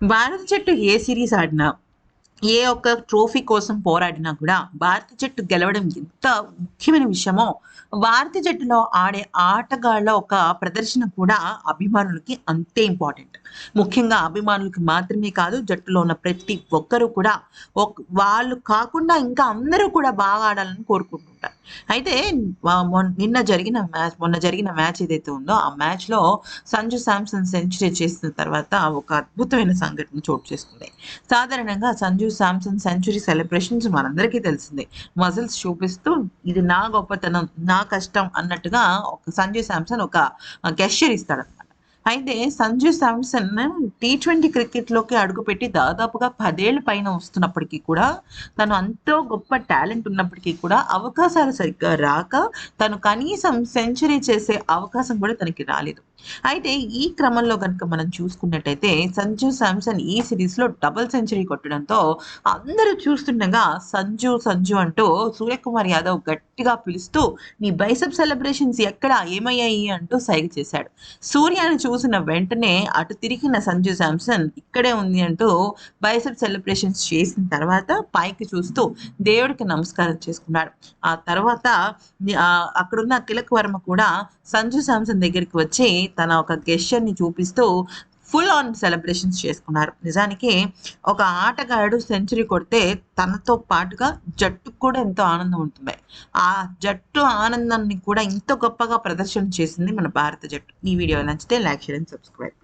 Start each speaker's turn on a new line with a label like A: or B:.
A: భారత జట్టు ఏ సిరీస్ ఆడినా ఏ ఒక్క ట్రోఫీ కోసం పోరాడినా కూడా భారత జట్టు గెలవడం ఎంత ముఖ్యమైన విషయమో భారత జట్టులో ఆడే ఆటగాళ్ళ ఒక ప్రదర్శన కూడా అభిమానులకి అంతే ఇంపార్టెంట్. ముఖ్యంగా అభిమానులకి మాత్రమే కాదు జట్టులో ఉన్న ప్రతి ఒక్కరూ కూడా వాళ్ళు కాకుండా ఇంకా అందరూ కూడా బాగా ఆడాలని కోరుకుంటుంటారు. అయితే నిన్న జరిగిన మ్యాచ్ మొన్న జరిగిన మ్యాచ్ ఏదైతే ఉందో ఆ మ్యాచ్లో సంజు శాంసన్ సెంచరీ చేసిన తర్వాత ఒక అద్భుతమైన సంఘటన చోటు చేసుకుంది. సాధారణంగా సంజు శాంసన్ సెంచరీ సెలబ్రేషన్స్ మనందరికీ తెలిసిందే. మజిల్స్ చూపిస్తూ ఇది నా గొప్పతనం నా కష్టం అన్నట్టుగా ఒక సంజు శాంసన్ ఒక గెస్చర్ ఇస్తాడు. అయితే సంజు శాంసన్ టీ ట్వంటీ క్రికెట్లోకి అడుగుపెట్టి దాదాపుగా పదేళ్ళ పైన వస్తున్నప్పటికీ కూడా తను అంతో గొప్ప టాలెంట్ ఉన్నప్పటికీ కూడా అవకాశాలు సరిగ్గా రాక తను కనీసం సెంచరీ చేసే అవకాశం కూడా తనకి రాలేదు. అయితే ఈ క్రమంలో కనుక మనం చూసుకున్నట్టయితే సంజు శాంసన్ ఈ సిరీస్లో డబుల్ సెంచరీ కొట్టడంతో అందరూ చూస్తుండగా సంజు సంజు అంటూ సూర్యకుమార్ యాదవ్ గట్టిగా పిలుస్తూ నీ బైసప్ సెలబ్రేషన్స్ ఎక్కడ ఏమయ్యాయి? అంటూ సైగ చేశాడు. సూర్యాని చూసిన వెంటనే అటు తిరిగిన సంజు శాంసన్ ఇక్కడే ఉంది అంటూ బైసప్ సెలబ్రేషన్స్ చేసిన తర్వాత పైకి చూస్తూ దేవుడికి నమస్కారం చేసుకున్నాడు. ఆ తర్వాత అక్కడున్న కిలక్ వర్మ కూడా సంజు శాంసన్ దగ్గరికి వచ్చి తన ఒక గెస్చర్ని ని చూపిస్తూ ఫుల్ ఆన్ సెలబ్రేషన్స్ చేసుకున్నారు. నిజానికి ఒక ఆటగాడు సెంచరీ కొడితే తనతో పాటుగా జట్టుకు కూడా ఎంతో ఆనందం ఉంటుంది. ఆ జట్టు ఆనందాన్ని కూడా ఇంత గొప్పగా ప్రదర్శన చేసింది మన భారత జట్టు. ఈ వీడియో నచ్చితే లైక్ షేర్ అండ్ సబ్స్క్రైబ్.